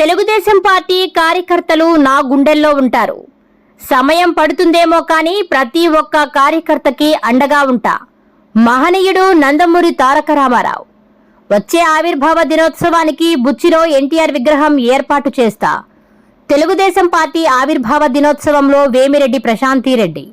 Telugu Desam party కార్యకర్తలు నా గుండెల్లో ఉంటారు. సమయం పడుతుందేమో కానీ ప్రతి ఒక్క కార్యకర్తకి అండగా ఉంటా. మహనీయుడు నందమూరి తారక రామారావు వచ్చే ఆవిర్భావ దినోత్సవానికి బుచ్చిలో ఎన్టీఆర్ విగ్రహం ఏర్పాటు చేస్తా. తెలుగుదేశం పార్టీ ఆవిర్భావ దినోత్సవంలో వేమిరెడ్డి ప్రశాంతిరెడ్డి.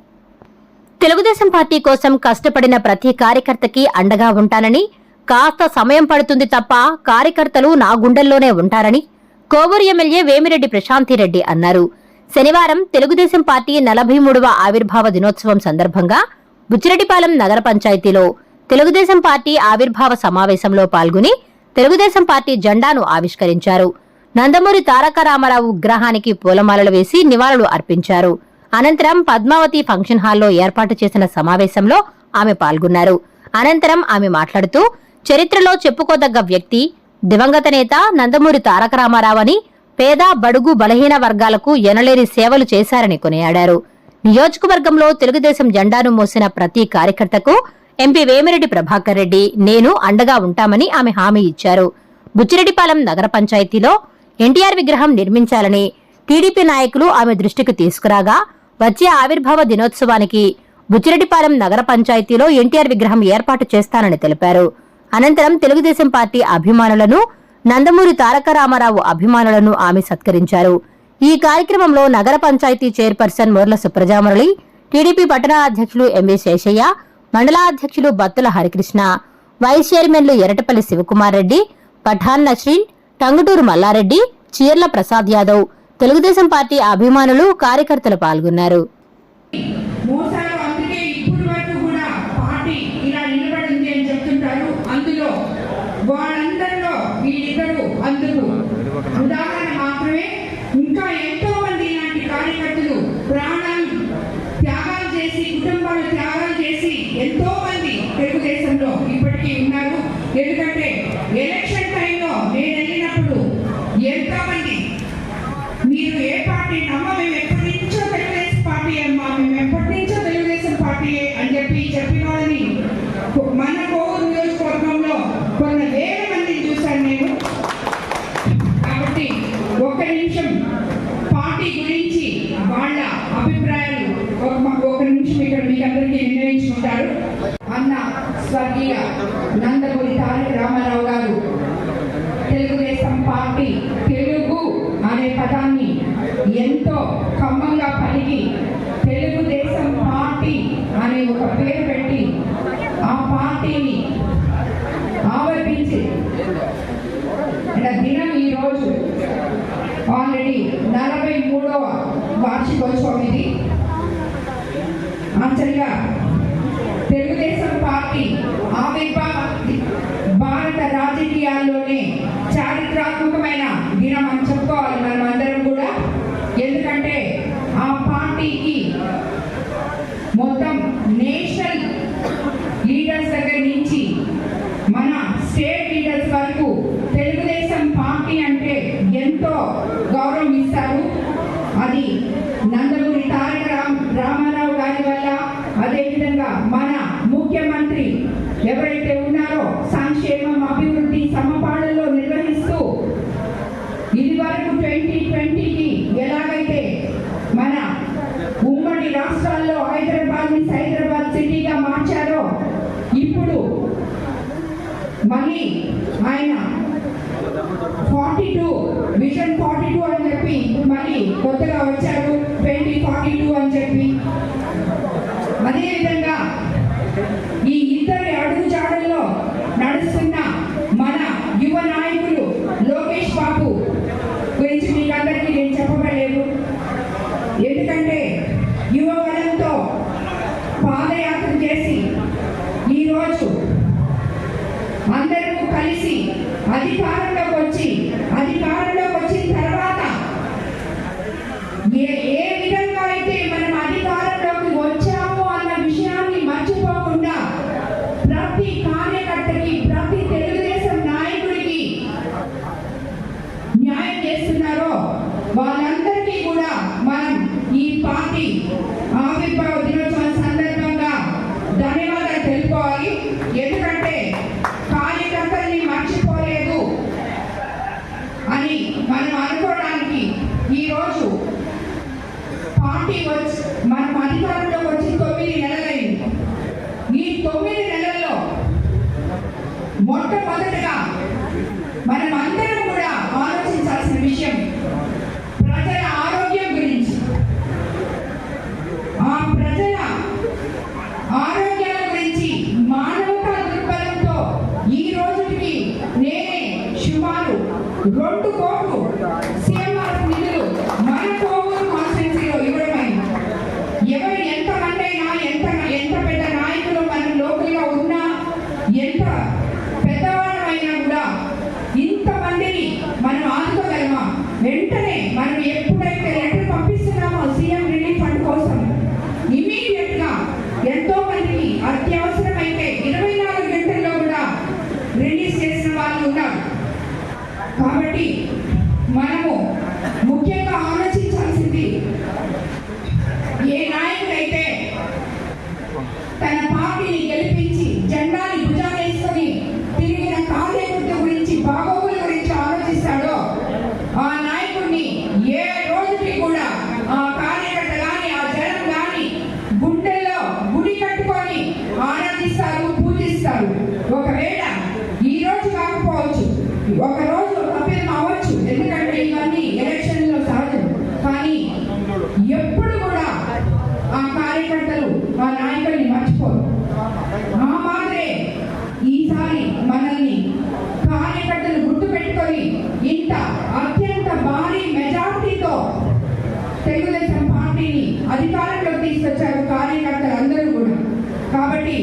తెలుగుదేశం పార్టీ కోసం కష్టపడిన ప్రతి కార్యకర్తకి అండగా ఉంటానని కాస్త సమయం పడుతుంది తప్ప కార్యకర్తలు నా గుండెల్లోనే ఉంటారని కోవూరు ఎమ్మెల్యే వేమిరెడ్డి ప్రశాంతిరెడ్డి అన్నారు. శనివారం తెలుగుదేశం పార్టీ నలభై మూడవ ఆవిర్భావ దినోత్సవం సందర్భంగా బుచ్చిరెడ్డిపాలెం నగర పంచాయతీలో తెలుగుదేశం పార్టీ ఆవిర్భావ సమావేశంలో పాల్గొని తెలుగుదేశం పార్టీ జెండాను ఆవిష్కరించారు. నందమూరి తారక రామారావు విగ్రహానికి పూలమాలలు వేసి నివాళులు అర్పించారు. అనంతరం పద్మావతి ఫంక్షన్ హాల్లో ఏర్పాటు చేసిన సమావేశంలో ఆమె పాల్గొన్నారు. అనంతరం ఆమె మాట్లాడుతూ చరిత్రలో చెప్పుకోదగ్గ వ్యక్తి దివంగత నేత నందమూరి తారక రామారావని పేద బడుగు బలహీన వర్గాలకు ఎనలేని సేవలు చేశారని కొనియాడారు. నియోజకవర్గంలో తెలుగుదేశం జెండాను మోసిన ప్రతి కార్యకర్తకు ఎంపీ వేమిరెడ్డి ప్రభాకర్ రెడ్డి నేను అండగా ఉంటామని ఆమె హామీ ఇచ్చారు. బుచ్చిరెడ్డిపాలెం నగర పంచాయతీలో ఎన్టీఆర్ విగ్రహం నిర్మించాలని టీడీపీ నాయకులు ఆమె దృష్టికి తీసుకురాగా వచ్చే ఆవిర్భావ దినోత్సవానికి బుచ్చిరెడ్డిపాలెం నగర పంచాయతీలో ఎన్టీఆర్ విగ్రహం ఏర్పాటు చేస్తానని తెలిపారు. అనంతరం తెలుగుదేశం పార్టీ అభిమానులను నందమూరి తారక రామారావు అభిమానులను ఆమె సత్కరించారు. ఈ కార్యక్రమంలో నగర పంచాయతీ చైర్పర్సన్ మురళ సుప్రజామురళి టీడీపీ పట్టణ అధ్యక్షులు ఎంవి శేషయ్య మండలాధ్యక్షులు బత్తుల హరికృష్ణ వైస్ చైర్మన్లు ఎరటపల్లి శివకుమార్ రెడ్డి పఠాన్ నస్రీన్ టంగుటూరు మల్లారెడ్డి చీర్ల ప్రసాద్ యాదవ్ తెలుగుదేశం పార్టీ అభిమానులు కార్యకర్తలు పాల్గొన్నారు మోసాలు అందుకే ఇప్పుడు వరకు కూడా పార్టీ ఇలా నిలబడింది అని చెప్తుంటారు అందులో వాళ్ళందరిలో వీళ్ళిద్దరు అందుకు. ఉదాహరణ మాత్రమే ఇంకా ఎంతో మంది ఇలాంటి కార్యకర్తలు ప్రాణాలు త్యాగాలు చేసి కుటుంబాలు త్యాగాలు చేసి ఎంతో మంది తెలుగుదేశంలో ఇప్పటికీ ఉన్నారు. ఎందుకంటే ఎలక్షన్ టైంలో నేను వెళ్ళినప్పుడు ఎంతో మంది మీరు ఏ పార్టీ నమ్మ స్వర్గీయ నందమూరి తారక రామారావు గారు. తెలుగుదేశం పార్టీ తెలుగు అనే పదాన్ని ఎంతో కమ్మంగా పలికి తెలుగుదేశం పార్టీ అనే ఒక పేరు పెట్టి ఆ పార్టీని ఆవర్తించి దినం ఈ రోజు ఆల్రెడీ నలభై మూడవ వార్షికోత్సవం ఇది ఆశ్చర్యగా తెలుగుదేశం పార్టీ ఆవిర్భావ భారత రాజకీయాల్లోనే చారిత్రాత్మకమైన దినం అని చెప్పుకోవాలి మనం అందరం కూడా ఎందుకంటే ఆ పార్టీకి మొత్తం నేషనల్ లీడర్స్ దగ్గర నుంచి మన స్టేట్ లీడర్స్ వరకు తెలుగుదేశం పార్టీ అంటే ఎంతో గౌరవం ఇస్తారు అది నందమూరి తారక రామ్ రామారావు గారి వల్ల అదేవిధంగా మన ముఖ్యమంత్రి ఎవరైతే ఉన్నారో సంక్షేమం అభివృద్ధి సమపాళలో నిర్వహిస్తూ ఇది వరకు ట్వంటీ ట్వంటీకి ఎలాగైతే మన ఉమ్మడి రాష్ట్రాల్లో హైదరాబాద్ని హైదరాబాద్ సిటీగా మార్చారో ఇప్పుడు మళ్ళీ forty two vision forty two అని చెప్పి ఇప్పుడు మళ్ళీ కొత్తగా వచ్చారు. ట్వంటీ ఫార్టీ టూ అని చెప్పి. అదేవిధంగా ఈ happy మా నాయకుడిని మర్చిపోరు. ఆ ఈసారి మనల్ని కార్యకర్తలు గుర్తు పెట్టుకొని ఇంత అత్యంత భారీ మెజార్టీతో తెలుగుదేశం పార్టీని అధికారంలోకి తీసుకొచ్చారు కార్యకర్తలు అందరూ కూడా. కాబట్టి